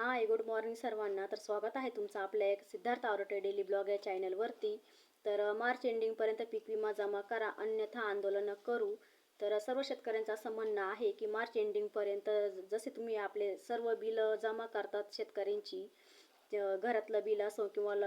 Hi good morning सर्वांना. तर स्वागत आहे तुमचं आपल्या एक सिद्धार्थ आवरटे डेली ब्लॉग या चॅनलवरती. तर मार्च एंडिंगपर्यंत पीक विमा जमा करा अन्यथा आंदोलनं करू. तर सर्व शेतकऱ्यांचं असं म्हणणं आहे की मार्च एंडिंगपर्यंत जसे तुम्ही आपले सर्व बिलं जमा करतात शेतकऱ्यांची घरातलं बिल असो किंवा ल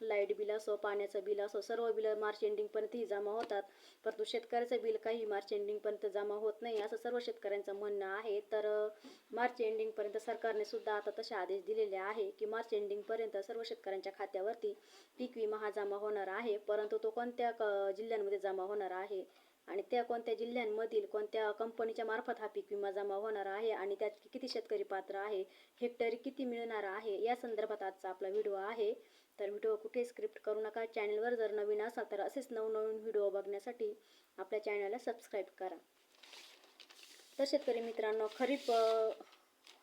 लाइट बिल असो पाण्याचं बिल असो सर्व बिलं मार्च एंडिंगपर्यंत ही जमा होतात. परंतु शेतकऱ्याचं बिल काही मार्च एंडिंगपर्यंत जमा होत नाही असं सर्व शेतकऱ्यांचं म्हणणं आहे. तर मार्च एंडिंगपर्यंत सरकारने सुद्धा आता तसे आदेश दिलेले आहे की मार्च एंडिंगपर्यंत सर्व शेतकऱ्यांच्या खात्यावरती पीक विमा हा जमा होणार आहे. परंतु तो कोणत्या क- जिल्ह्यांमध्ये जमा होणार आहे? आणि त्या कोणत्या जिल्ह्यांमधील कोणत्या कंपनीच्या मार्फत हा पीक विमा जमा होणार आहे आणि त्यात किती शेतकरी पात्र आहे हेक्टरी किती मिळणार आहे या संदर्भात आजचा आपला व्हिडिओ आहे. तर व्हिडिओ कुठे स्क्रिप्ट करू नका चॅनलवर जर नवीन असाल तर असेच नवनवीन व्हिडिओ बघण्यासाठी आपल्या चॅनलला सबस्क्राईब करा. तर शेतकरी मित्रांनो खरीप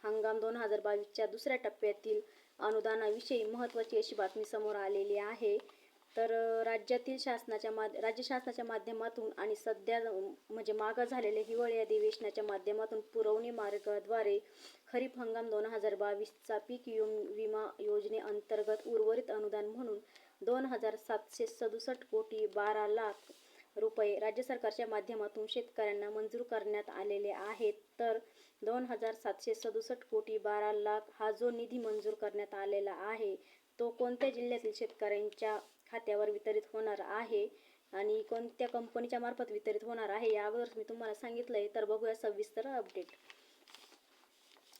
हंगाम दोन हजार बावीसच्या दुसऱ्या टप्प्यातील अनुदानाविषयी महत्त्वाची अशी बातमी समोर आलेली आहे. तर राज्यातील शासनाच्या माध राज्य शासनाच्या माध्यमातून आणि सध्या म्हणजे मागं झालेल्या हिवाळी अधिवेशनाच्या माध्यमातून पुरवणी मार्गाद्वारे खरीप हंगाम दोन हजार बावीसचा पीक विम- विमा योजनेअंतर्गत उर्वरित अनुदान म्हणून दोन हजार सातशे सदुसष्ट कोटी बारा लाख रुपये राज्य सरकारच्या माध्यमातून शेतकऱ्यांना मंजूर करण्यात आलेले आहेत. तर दोन हजार सातशे सदुसष्ट कोटी बारा लाख हा जो निधी मंजूर करण्यात आलेला आहे तो कोणत्या जिल्ह्यातील शेतकऱ्यांच्या खात्यावर वितरित होणार आहे आणि कोणत्या कंपनीच्या मार्फत वितरित होणार आहे यावर मी तुम्हाला सांगितलंय. तर बघूया सविस्तर अपडेट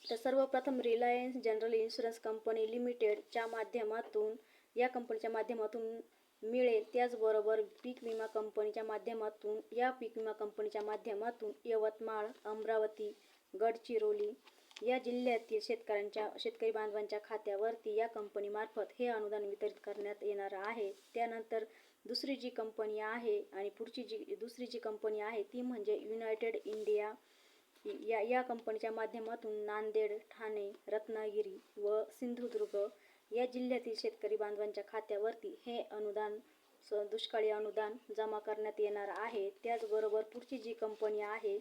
तर सर्वप्रथम रिलायन्स जनरल इन्शुरन्स कंपनी लिमिटेडच्या माध्यमातून या कंपनीच्या माध्यमातून मिळेल. त्याचबरोबर पीक विमा कंपनीच्या माध्यमातून या पीक विमा कंपनीच्या माध्यमातून यवतमाळ अमरावती गडचिरोली या जिल्ह्यातील शेतकऱ्यांच्या शेतकरी बांधवांच्या खात्यावरती या कंपनीमार्फत हे अनुदान वितरित करण्यात येणार आहे. त्यानंतर दुसरी जी कंपनी आहे आणि पुढची जी दुसरी जी कंपनी आहे ती म्हणजे युनायटेड इंडिया या या कंपनीच्या माध्यमातून नांदेड ठाणे रत्नागिरी व सिंधुदुर्ग या जिल्ह्यातील शेतकरी बांधवांच्या खात्यावरती हे अनुदान स- दुष्काळी अनुदान जमा करण्यात येणार आहे. त्याचबरोबर पुढची जी कंपनी आहे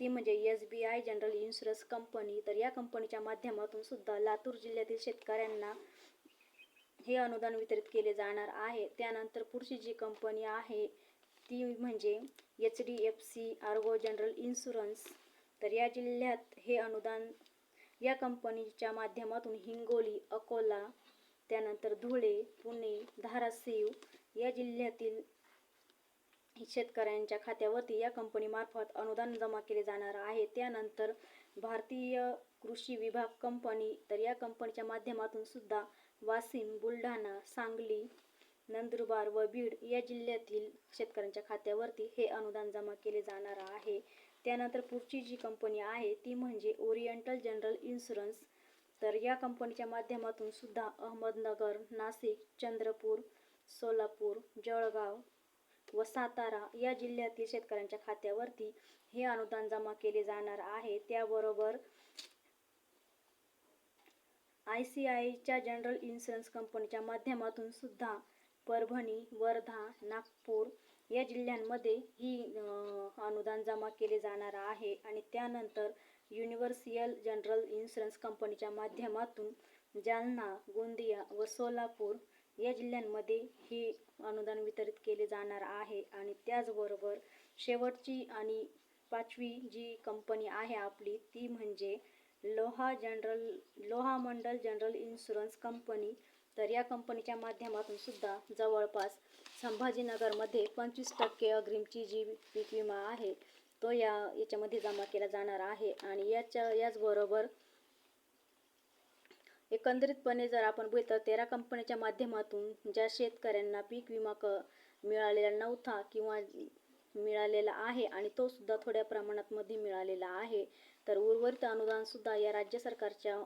ती म्हणजे S B I general insurance company तर या कंपनीच्या माध्यमातून सुद्धा लातूर जिल्ह्यातील शेतकऱ्यांना हे अनुदान वितरित केले जाणार आहे. त्यानंतर पुढची जी कंपनी आहे ती म्हणजे H D F C Ergo general insurance तर या जिल्ह्यात हे अनुदान या कंपनीच्या माध्यमातून हिंगोली अकोला त्यानंतर धुळे पुणे धाराशिव या जिल्ह्यातील शेतकऱ्यांच्या खात्यावरती या कंपनीमार्फत अनुदान जमा केले जाणार आहे. त्यानंतर भारतीय कृषी विभाग कंपनी तर या कंपनीच्या माध्यमातून सुद्धा वाशिम बुलढाणा सांगली नंदुरबार व बीड या जिल्ह्यातील शेतकऱ्यांच्या खात्यावरती हे अनुदान जमा केले जाणार आहे. त्यानंतर पुढची जी कंपनी आहे ती म्हणजे ओरिएंटल जनरल इन्शुरन्स तर या कंपनीच्या माध्यमातून सुद्धा अहमदनगर नाशिक चंद्रपूर सोलापूर जळगाव व सातारा या जिल्ह्यातील शेतकऱ्यांच्या खात्यावरती हे अनुदान जमा केले जाणार आहे. त्याबरोबर आय सी आयच्या जनरल इन्शुरन्स कंपनीच्या माध्यमातून सुद्धा परभणी वर्धा नागपूर या जिल्ह्यांमध्ये ही अनुदान जमा केले जाणार आहे. आणि त्यानंतर युनिव्हर्सियल जनरल इन्शुरन्स कंपनीच्या माध्यमातून जालना गोंदिया व सोलापूर या जिल्ह्यांमध्ये ही अनुदान वितरित केले जाणार आहे आणि त्याचबरोबर शेवटची आणि पाचवी जी कंपनी आहे आपली ती म्हणजे लोहा जनरल लोहा मंडल जनरल इन्शुरन्स कंपनी. तर या कंपनीच्या माध्यमातून सुद्धा जवळपास संभाजीनगरमध्ये पंचवीस टक्के अग्रिमची जी पीक विमा आहे तो या याच्यामध्ये जमा केला जाणार आहे. आणि याच्या याचबरोबर एकंदरीतपणे जर आपण बोलतो तर तेरा कंपनीच्या माध्यमातून ज्या शेतकऱ्यांना पीक विमा क मिळालेला नव्हता किंवा मिळालेला आहे आणि तो सुद्धा थोड्या प्रमाणात मध्ये मिळालेला आहे तर उर्वरित अनुदान सुद्धा या राज्य सरकारच्या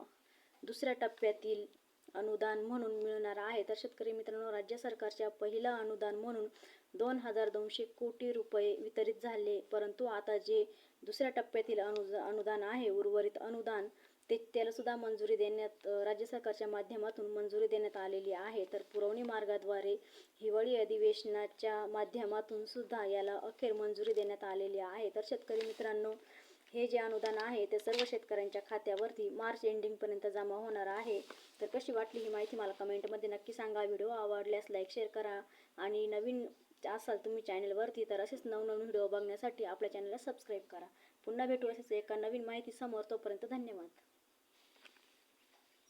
दुसऱ्या टप्प्यातील अनुदान म्हणून मिळणार आहे. तर शेतकरी मित्रांनो राज्य सरकारच्या पहिलं अनुदान म्हणून दोन हजार दोनशे कोटी रुपये वितरित झाले. परंतु आता जे दुसऱ्या टप्प्यातील अनु अनुदान आहे उर्वरित अनुदान ते त्याला सुद्धा मंजुरी देण्यात राज्य सरकारच्या माध्यमातून मंजुरी देण्यात आलेली आहे. तर पुरवणी मार्गाद्वारे हिवाळी अधिवेशनाच्या माध्यमातून सुद्धा याला अखेर मंजुरी देण्यात आलेली आहे. तर शेतकरी मित्रांनो हे जे अनुदान आहे ते सर्व शेतकऱ्यांच्या खात्यावरती मार्च एंडिंगपर्यंत जमा होणार आहे. तर कशी वाटली ही माहिती मला कमेंटमध्ये नक्की सांगा. व्हिडिओ आवडल्यास लाईक शेअर करा. आणि नवीन असाल तुम्ही चॅनलवरती तर असेच नवनवीन व्हिडिओ बघण्यासाठी आपल्या चॅनलला सबस्क्राईब करा. पुन्हा भेटू असेच एका नवीन माहिती समोर तोपर्यंत धन्यवाद.